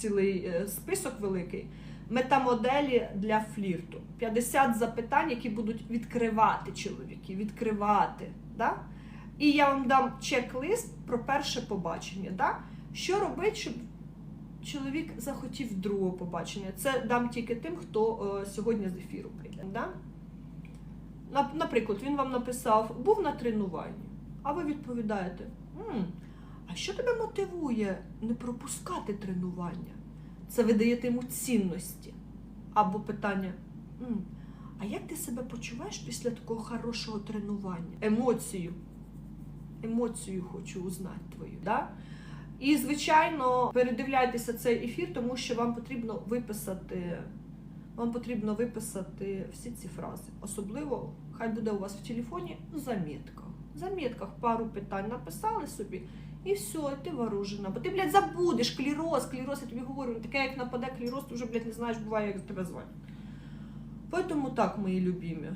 цілий е, список великий. Метамоделі для флірту. 50 запитань, які будуть відкривати чоловіки, відкривати. Да? І я вам дам чек-лист про перше побачення. Да? Що робити, щоб чоловік захотів другого побачення? Це дам тільки тим, хто е, сьогодні з ефіру прийде. Да? Наприклад, він вам написав, був на тренуванні, а ви відповідаєте: «М, а що тебе мотивує не пропускати тренування? Це ви даєте йому цінності. Або питання: а як ти себе почуваєш після такого хорошого тренування? Емоцію. Емоцію хочу узнати твою. Да? І, звичайно, передивляйтеся цей ефір, тому що вам потрібно виписати. Вам потрібно виписати всі ці фрази. Особливо, хай буде у вас в телефоні замітках. В замітках пару питань написали собі, і все, ти вооружена. Бо ти, блядь, забудеш кліроз, кліроз, я тобі говорю, таке, як нападе кліроз, ти вже, блядь, не знаєш, буває, як тебе звати. Поэтому так, мої любимі.